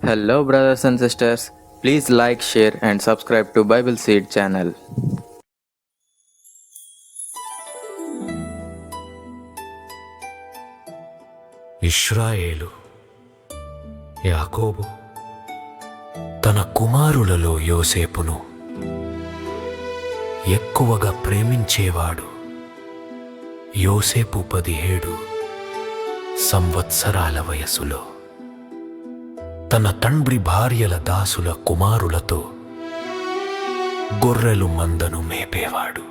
Hello brothers and sisters please like share and subscribe to Bible seed channel Israel యాకోబు తన కుమారులలో యోసేపును ఎక్కువగా ప్రేమించేవాడు యోసేపు పదిహేడు సంవత్సరాల వయసులో. తన తండ్రి భార్యల దాసుల కుమారులతో గొర్రెలు మందను మేపేవాడు.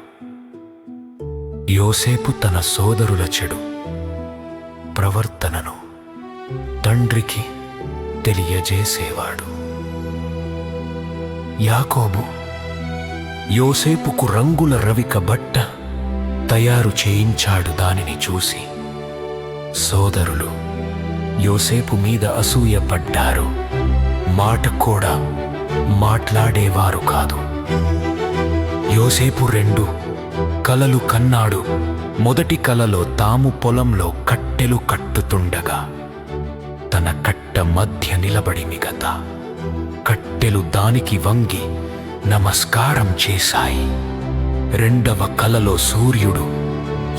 యోసేపు తన సోదరుల చెడు ప్రవర్తనను తండ్రికి తెలియజేసేవాడు. యాకోబు యోసేపుకు రంగుల రవిక బట్ట తయారు చేయించాడు దానిని చూసి సోదరులు యోసేపు మీద అసూయపడ్డారు. మాట కూడా మాట్లాడేవారు కాదు. యోసేపు రెండు కలలు కన్నాడు. మొదటి కలలో తాము పొలంలో కట్టెలు కట్టుతుండగా తన కట్ట మధ్య నిలబడి మిగత కట్టెలు దానికి వంగి నమస్కారం చేశాయి. రెండవ కలలో సూర్యుడు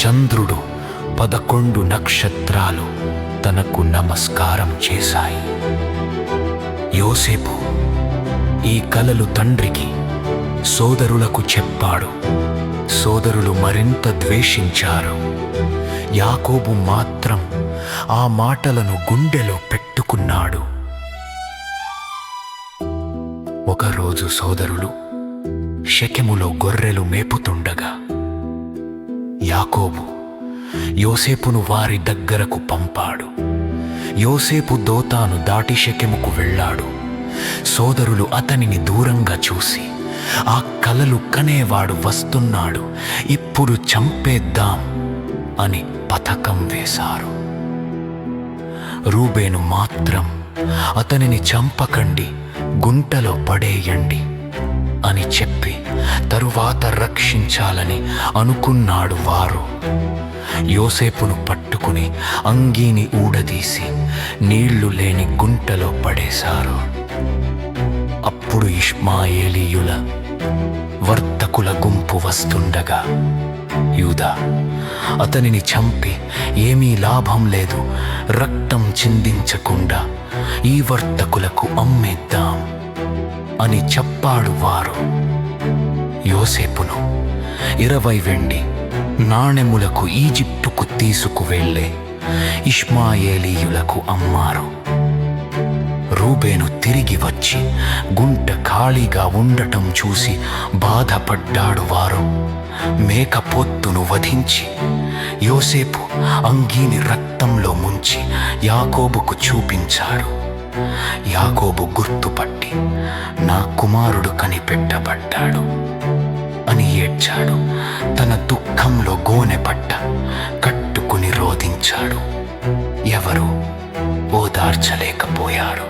చంద్రుడు పదకొండు నక్షత్రాలు తనకు నమస్కారం చేశాయి. యోసేపు ఈ కలలు తండ్రికి సోదరులకు చెప్పాడు. సోదరులు మరింత ద్వేషించారు. యాకోబు మాత్రం ఆ మాటలను గుండెలో పెట్టుకున్నాడు. ఒకరోజు సోదరులు షెకెములో గొర్రెలు మేపుతుండగా యాకోబు యోసేపును వారి దగ్గరకు పంపాడు. యోసేపు దోతాను దాటి శకెముకు వెళ్ళాడు. సోదరులు అతనిని దూరంగా చూసి ఆ కలలు కనేవాడు వస్తున్నాడు. ఇప్పుడు చంపేద్దాం అని పథకం వేశారు. రూబేను మాత్రం అతనిని చంపకండి గుంటలో పడేయండి అని చెప్పి తరువాత రక్షించాలని అనుకున్నాడు వారు. యోసేపును పట్టుకుని అంగీని ఊడదీసి నీళ్ళు లేని గుంటలో పడేశారు. అప్పుడు ఇష్మాయేలీయుల వర్తకుల గుంపు వస్తుండగా యూదా అతనిని చంపి ఏమీ లాభం లేదు రక్తం చిందించకుండా ఈ వర్తకులకు అమ్మేద్దాం అని చెప్పాడు వారు. యోసేపును ఇరవై వెండి నాణెములకు ఈజిప్టుకు తీసుకువెళ్ళే ఇష్మాయేలీయులకు అమ్మారు రూబేను తిరిగి వచ్చి గుంట ఖాళీగా ఉండటం చూసి బాధపడ్డాడు వారు మేక పొత్తును వధించి యోసేపు అంగీని రక్తంలో ముంచి యాకోబుకు చూపించాడు యాకోబు గుర్తుపట్టి నా కుమారుడు కనిపెట్టబడ్డాడు ఏడ్చాడు. తన దుఃఖంలో గోనె పట్ట కట్టుకుని రోధించాడు. ఎవరు ఓదార్చలేకపోయాడు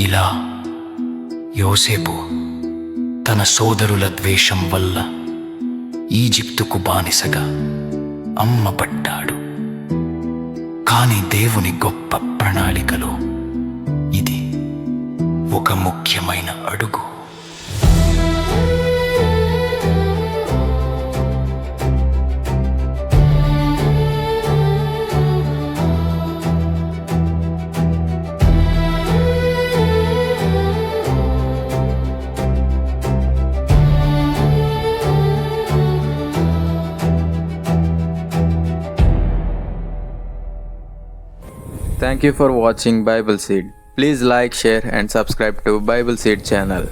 ఇలా యోసేపు తన సోదరుల ద్వేషం వల్ల ఈజిప్తుకు బానిసగా అమ్మబడ్డాడు. కాని దేవుని గొప్ప ప్రణాళికలో ఇది ఒక ముఖ్యమైన అడుగు. Thank you for watching Bible Seed. Please like, share, and subscribe to Bible Seed channel.